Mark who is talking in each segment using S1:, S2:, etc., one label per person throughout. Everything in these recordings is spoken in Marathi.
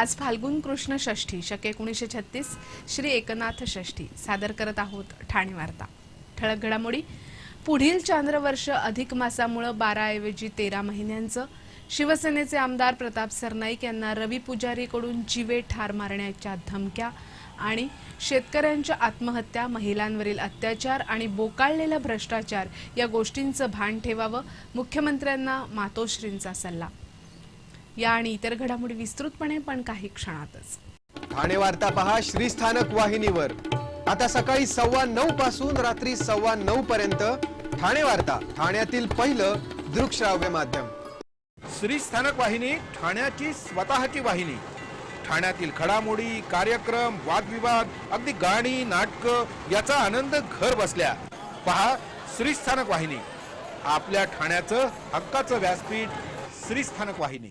S1: आज फाल्गुन कृष्ण षष्ठी शके एकोणीसशे छत्तीस श्री एकनाथ षष्ठी. सादर करत आहोत ठाणे वार्ता. ठळक घडामोडी. पुढील चांद्रवर्ष अधिक मासामुळं बाराऐवजी तेरा महिन्यांचं. शिवसेनेचे आमदार प्रताप सरनाईक यांना रवी पुजारीकडून जीवे ठार मारण्याच्या धमक्या आणि शेतकऱ्यांच्या आत्महत्या महिलांवरील अत्याचार आणि बोकाळलेला भ्रष्टाचार या गोष्टींचं भान ठेवावं मुख्यमंत्र्यांना मातोश्रींचा सल्ला. या आणि इतर घडामोडी विस्तृतपणे पण काही क्षणातच.
S2: ठाणे वार्ता पहा श्रीस्थानक वाहिनीवर. आता सकाळी सव्वा नऊ पासून रात्री सव्वा नऊ पर्यंत ठाणे वार्ता ठाण्यातील पहिलं दृकश्राव्य माध्यम.
S3: श्री स्थानक वाहिनी ठाण्याची स्वतःची वाहिनी. ठाण्यातील घडामोडी कार्यक्रम वादविवाद अगदी गाणी नाटक याचा आनंद घर बसल्या. पहा श्री स्थानक वाहिनी. आपल्या ठाण्याचं हक्काचं व्यासपीठ श्री स्थानक वाहिनी.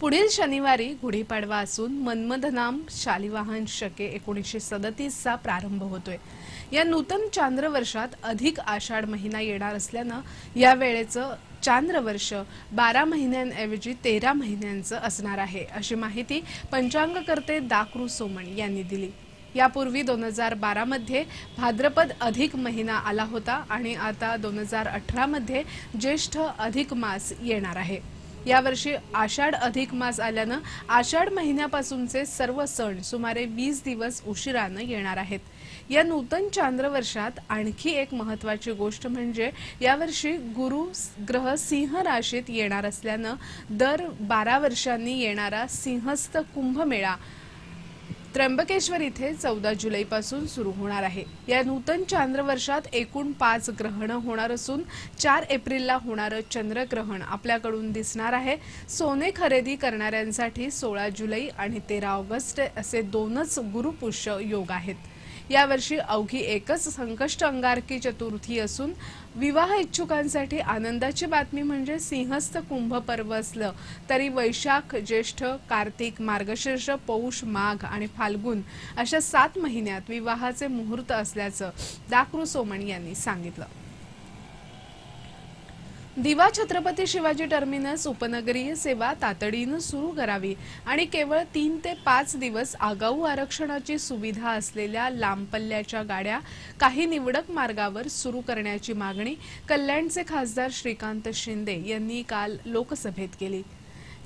S1: पुढील शनिवारी गुढीपाडवा असून मन्मधनाम शालिवाहन शके एकोणीसशे सदतीसचा प्रारंभ होतोय. या नूतन चांद्र वर्षात अधिक आषाढ महिना येणार असल्यानं या वेळेचं चांद्र वर्ष बारा महिन्यांऐवजी तेरा महिन्यांचं असणार आहे अशी माहिती पंचांगकर्ते दाकरू सोमण यांनी दिली. यापूर्वी दोन हजार बारामध्ये भाद्रपद अधिक महिना आला होता आणि आता दोन हजार अठरामध्ये ज्येष्ठ अधिक मास येणार आहे. यावर्षी आषाढ अधिक मास आल्यानं आषाढ महिन्यापासूनचे सर्व सण सुमारे वीस दिवस उशिरानं येणार आहेत. या नूतन चांद्र वर्षात आणखी एक महत्वाची गोष्ट म्हणजे यावर्षी गुरु ग्रह सिंह राशीत येणार असल्यानं दर बारा वर्षांनी येणारा सिंहस्थ कुंभमेळा त्र्यंबकेश्वर इथे चौदा जुलैपासून सुरू होणार आहे. या नूतन चांद्र वर्षात एकूण पाच ग्रहणं होणार असून चार एप्रिलला होणारं चंद्रग्रहण आपल्याकडून दिसणार आहे. सोने खरेदी करणाऱ्यांसाठी सोळा जुलै आणि तेरा ऑगस्ट असे दोनच गुरुपुष्य योग आहेत. यावर्षी अवघी एकच संकष्ट अंगारकी चतुर्थी असून विवाह इच्छुकांसाठी आनंदाची बातमी म्हणजे सिंहस्थ कुंभ पर्व असलं तरी वैशाख ज्येष्ठ कार्तिक मार्गशीर्ष पौष माघ आणि फाल्गुन अशा सात महिन्यात विवाहाचे मुहूर्त असल्याचं दाकरू सोमणी यांनी सांगितलं. दिवा छत्रपती शिवाजी टर्मिनस उपनगरीय सेवा तातडीनं सुरू करावी आणि केवळ तीन ते पाच दिवस आगाऊ आरक्षणाची सुविधा असलेल्या लांब पल्ल्याच्या गाड्या काही निवडक मार्गावर सुरू करण्याची मागणी कल्याणचे खासदार श्रीकांत शिंदे यांनी काल लोकसभेत केली.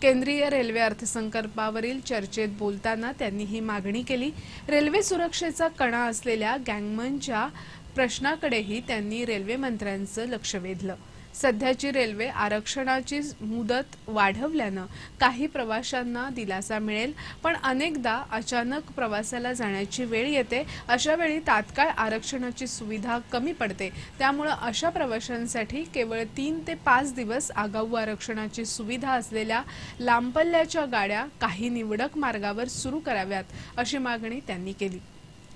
S1: केंद्रीय रेल्वे अर्थसंकल्पावरील चर्चेत बोलताना त्यांनी ही मागणी केली. रेल्वे सुरक्षेचा कणा असलेल्या गँगमनच्या प्रश्नाकडेही त्यांनी रेल्वे मंत्र्यांचं लक्ष वेधलं. सध्याची रेल्वे आरक्षणाची मुदत वाढवल्यानं काही प्रवाशांना दिलासा मिळेल पण अनेकदा अचानक प्रवासाला जाण्याची वेळ येते. अशा वेळी तात्काळ आरक्षणाची सुविधा कमी पडते. त्यामुळं अशा प्रवाशांसाठी केवळ तीन ते पाच दिवस आगाऊ आरक्षणाची सुविधा असलेल्या लांबपल्ल्याच्या गाड्या काही निवडक मार्गावर सुरू कराव्यात अशी मागणी त्यांनी केली.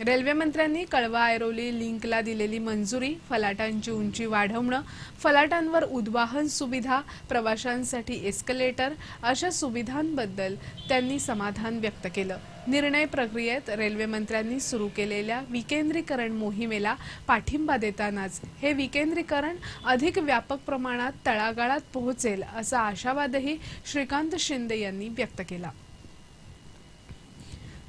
S1: रेल्वे मंत्र्यांनी कळवा ऐरोली लिंकला दिलेली मंजुरी फलाटांची उंची वाढवणं फलाटांवर उद्वाहन सुविधा प्रवाशांसाठी एस्कलेटर अशा सुविधांबद्दल त्यांनी समाधान व्यक्त केलं. निर्णय प्रक्रियेत रेल्वे मंत्र्यांनी सुरू केलेल्या विकेंद्रीकरण मोहिमेला पाठिंबा देतानाच हे विकेंद्रीकरण अधिक व्यापक प्रमाणात तळागाळात पोहोचेल असा आशावादही श्रीकांत शिंदे यांनी व्यक्त केला.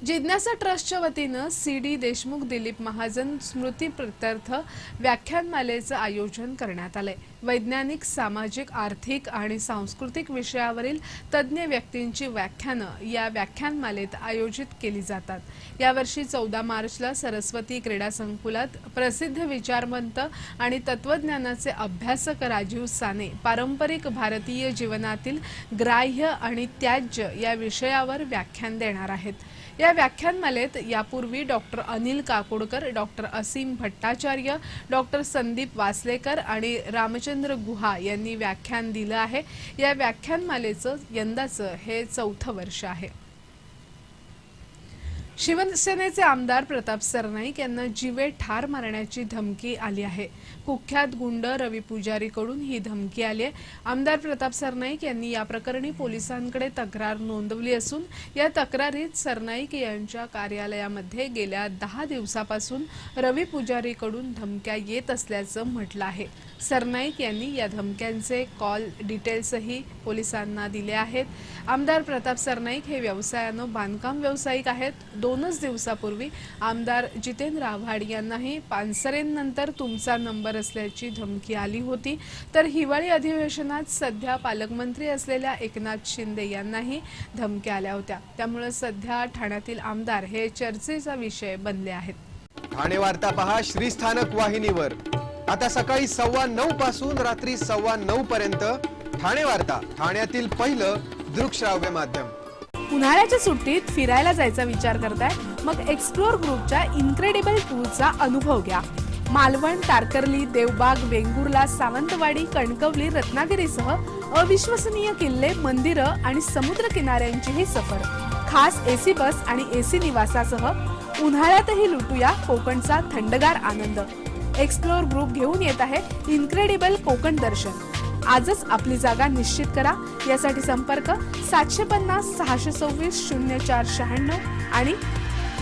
S1: जिज्ञासा ट्रस्टच्या वतीनं सी डी देशमुख दिलीप महाजन स्मृती प्रत्यर्थ व्याख्यानमालेचं आयोजन करण्यात आलंय. वैज्ञानिक सामाजिक आर्थिक आणि सांस्कृतिक विषयावरील तज्ज्ञ व्यक्तींची व्याख्यानं या व्याख्यानमालेत आयोजित केली जातात. यावर्षी चौदा मार्चला सरस्वती क्रीडा संकुलात प्रसिद्ध विचारवंत आणि तत्वज्ञानाचे अभ्यासक राजीव साने पारंपरिक भारतीय जीवनातील ग्राह्य आणि त्याज्य या विषयावर व्याख्यान देणार आहेत. या व्याख्यानमालेत यापूर्वी doctor Anil Kakodkar doctor Asim Bhattacharya doctor Sandeep Vaslekar आणि रामचंद्र गुहा यांनी व्याख्यान दिलं आहे. या व्याख्यानमालेचं यंदाचं हे चौथं वर्ष आहे. शिवसेनेचे आमदार प्रताप सरनाईक यांना जीवे ठार मारण्याची धमकी आली आहे. कुख्यात गुंड रवी पुजारीकडून ही धमकी आली आहे. आमदार प्रताप सरनाईक यांनी या प्रकरणी पोलिसांकडे तक्रार नोंदवली असून या तक्रारीत सरनाईक यांच्या कार्यालयामध्ये गेल्या दहा दिवसापासून रवी पुजारीकडून धमक्या येत असल्याचं म्हटलं आहे. सरनाईक यांनी या धमक्यांचे कॉल डिटेल्सही पोलिसांना दिले आहेत. आमदार प्रताप सरनाईक हे व्यवसायानं बांधकाम व्यावसायिक आहेत. दोनच दिवसापूर्वी आमदार जितेंद्र आव्हाड यांनाही पानसरेंनंतर तुमचा नंबर असल्याची धमकी आली होती. तर हिवाळी अधिवेशनात सध्या पालकमंत्री असलेल्या एकनाथ शिंदे यांनाही धमक्या आल्या होत्या. त्यामुळे सध्या ठाण्यातील आमदार हे चर्चेचा विषय बनले आहेत.
S2: ठाणे वार्ता पहा श्रीस्थानक वाहिनीवर. आता सकाळी सव्वा नऊ पासून रात्री सव्वा नऊ पर्यंत ठाणे वार्ता ठाण्यातील पहिलं दृकश्राव्य माध्यम.
S1: उन्हाळ्याच्या सुट्टीत फिरायला जायचा विचार करताय? मग एक्सप्लोर ग्रुपच्या इन्क्रेडिबल टूरचा अनुभव घ्या. मालवण तारकर्ली देवबाग वेंगुर्ला सावंतवाडी कणकवली रत्नागिरीसह अविश्वसनीय किल्ले मंदिरं आणि समुद्र किनाऱ्यांची ही सफर. खास एसी बस आणि एसी निवासासह उन्हाळ्यातही लुटूया कोकणचा थंडगार आनंद. एक्सप्लोअर ग्रुप घेऊन येत आहे इन्क्रेडिबल कोकण दर्शन. आजच आपली जागा निश्चित करा. यासाठी संपर्क सातशे पन्नास सहाशे सव्वीस शून्य चार शहाण्णव आणि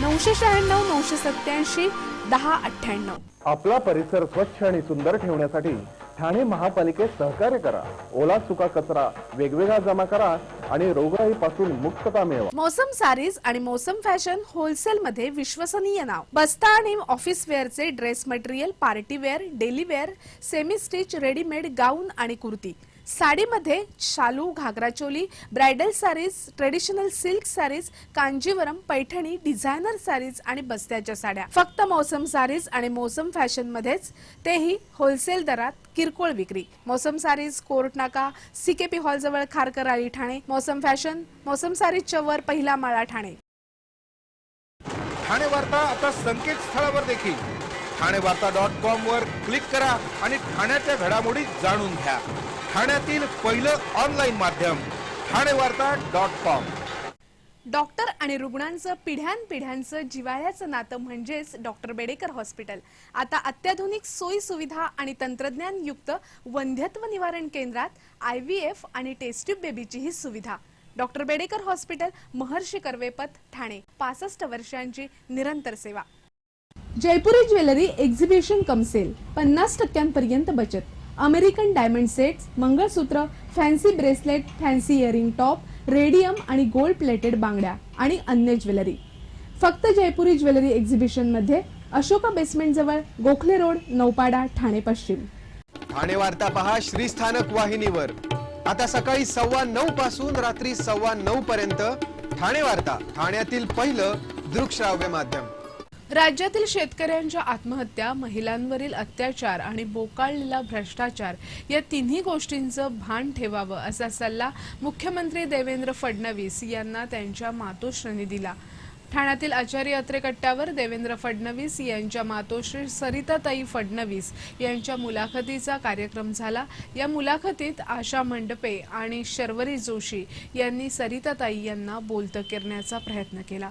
S1: नऊशे शहाण्णव नऊशे सत्याऐंशी दहा अठ्ठ्याण्णव.
S4: आपला परिसर स्वच्छ आणि सुंदर ठेवण्यासाठी ठाणे महापालिकेत सहकार्य करा. ओला सुका कचरा वेगवेगळा जमा करा आणि रोगराईपासून मुक्तता मिळवा.
S1: मोसम सारीज आणि मोसम फॅशन होलसेल मध्ये विश्वसनीय नाव. बस्ता आणि office वेअरचे dress material party wear daily wear semi stitch readymade gown आणि कुर्ती. साडीमध्ये शालू ghagra choli bridal saris traditional silk saris Kanjeevaram Paithani designer saris आणि बस्त्याच्या साड्या. फक्त मौसम सारीज आणि मौसम फॅशन मध्येच तेही होलसेल दरात किरकोळ विक्री. मौसम सारीज कोर्ट नाका सीकेपी हॉल जवळ खारकर आली ठाणे मौसम फॅशन मौसम सारीजच्या वर पहिला माळा ठाणे.
S3: ठाणे वार्ता आता संकेतस्थळावर देखील. ठाणे वार्ता डॉट कॉम वर क्लिक करा आणि ठाण्याच्या घडामोडी जाणून घ्या. ठाण्यातील पहिलं ऑनलाईन माध्यम ठाणे वार्ता डॉट कॉम
S1: डॉक्टर आणि रुग्णांचं पिढ्यानपिढ्यांचं जिवाळ्याचं नातं म्हणजेच डॉक्टर बेडेकर हॉस्पिटल. आता अत्याधुनिक सोयी सुविधा आणि तंत्रज्ञान युक्त वंध्यत्व निवारण केंद्रात आय व्ही एफ आणि टेस्ट्यूब बेबीची ही सुविधा. Doctor Bedekar hospital Maharshi Karvepath Thane. पासष्ट वर्षांची निरंतर सेवा. Jaipuri jewellery exhibition cum sale. पन्नास टक्क्यांपर्यंत बचत. American diamond sets mangalsutra fancy bracelet fancy earring top radium आणि गोल्ड प्लेटेड बांगड्या आणि अन्य ज्वेलरी. फक्त जयपुरी ज्वेलरी एक्झिबिशनमध्ये अशोका बेसमेंट जवळ गोखले रोड नौपाडा ठाणे पश्चिम.
S2: ठाणे वार्ता पहा श्रीस्थानक वाहिनीवर. आता सकाळी सव्वा नऊ पासून रात्री सव्वा नऊ पर्यंत ठाणे वार्ता ठाण्यातील पहिलं दृकश्राव्य माध्यम.
S1: राज्यातील शेतकऱ्यांच्या आत्महत्या महिलांवरील अत्याचार आणि बोकाळलेला भ्रष्टाचार या तिन्ही गोष्टींचं भान ठेवावं असा सल्ला मुख्यमंत्री देवेंद्र फडणवीस यांना त्यांच्या मातोश्रींनी दिला. ठाण्यातील आचार्य अत्रे कट्ट्यावर देवेंद्र फडणवीस यांच्या मातोश्री सरिताताई फडणवीस यांच्या मुलाखतीचा कार्यक्रम झाला. या मुलाखतीत आशा मंडपे आणि शर्वरी जोशी यांनी सरिताताई यांना बोलतं करण्याचा प्रयत्न केला.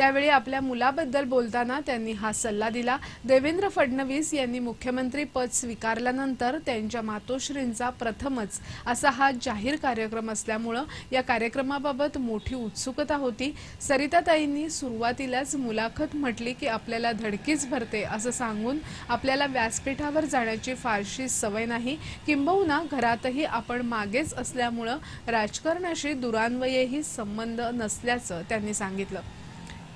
S1: त्यावेळी आपल्या मुलाबद्दल बोलताना त्यांनी हा सल्ला दिला. देवेंद्र फडणवीस यांनी मुख्यमंत्री पद स्वीकारल्यानंतर त्यांच्या मातोश्रींचा प्रथमच असा हा जाहीर कार्यक्रम असल्यामुळं या कार्यक्रमाबाबत मोठी उत्सुकता होती. सरिताताईंनी सुरुवातीलाच मुलाखत म्हटली की आपल्याला धडकीच भरते असं सांगून आपल्याला व्यासपीठावर जाण्याची फारशी सवय नाही. किंबहुना घरातही आपण मागेच असल्यामुळं राजकारणाशी दुरान्वयही संबंध नसल्याचं त्यांनी सांगितलं.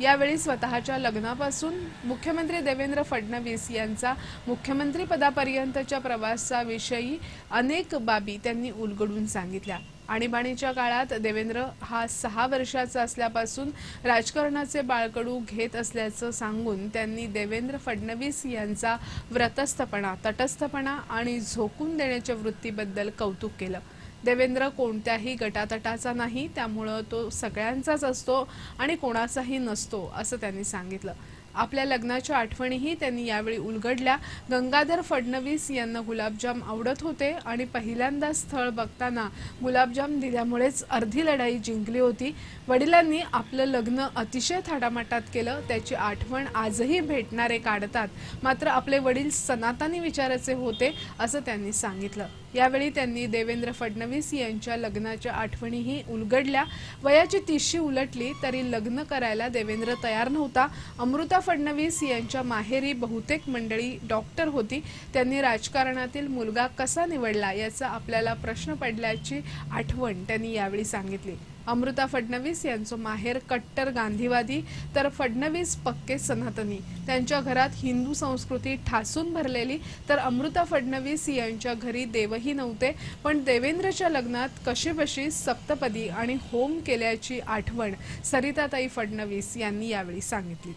S1: यावेळी स्वतःच्या लग्नापासून मुख्यमंत्री देवेंद्र फडणवीस यांचा मुख्यमंत्री पदापर्यंतच्या प्रवासाविषयी अनेक बाबी त्यांनी उलगडून सांगितल्या. आणीबाणीच्या काळात देवेंद्र हा सहा वर्षाचा असल्यापासून राजकारणाचे बाळकडू घेत असल्याचं सांगून त्यांनी देवेंद्र फडणवीस यांचा व्रतस्थपणा तटस्थपणा आणि झोकून देण्याच्या वृत्तीबद्दल कौतुक केलं. देवेंद्र कोणत्याही गटातटाचा नाही त्यामुळं तो सगळ्यांचाच असतो आणि कोणाचाही नसतो असं त्यांनी सांगितलं. आपल्या लग्नाच्या आठवणीही त्यांनी यावेळी उलगडल्या. गंगाधर फडणवीस यांना गुलाबजाम आवडत होते आणि पहिल्यांदा स्थळ बघताना गुलाबजाम दिल्यामुळेच अर्धी लढाई जिंकली होती. वडिलांनी आपलं लग्न अतिशय थाटामाटात केलं. त्याची आठवण आजही भेटणारे काढतात. मात्र आपले वडील सनातनी विचाराचे होते असं त्यांनी सांगितलं. यावेळी त्यांनी देवेंद्र फडणवीस यांच्या लग्नाच्या आठवणीही उलगडल्या. वयाची तिशी उलटली तरी लग्न करायला देवेंद्र तयार नव्हता. अमृता फडणवीस यांच्या माहेरी बहुतेक मंडळी डॉक्टर होती. त्यांनी राजकारणातील मुलगा कसा निवडला याचा आपल्याला प्रश्न पडल्याची आठवण त्यांनी यावेळी सांगितली. अमृता फडणवीस यांचं माहेर कट्टर गांधीवादी तर फडणवीस पक्के सनातनी. त्यांच्या घरात हिंदू संस्कृती ठासून भरलेली तर अमृता फडणवीस यांच्या घरी देवही नव्हते पण देवेंद्रच्या लग्नात कशीबशी सप्तपदी आणि होम केल्याची आठवण सरिताताई फडणवीस यांनी यावेळी सांगितली.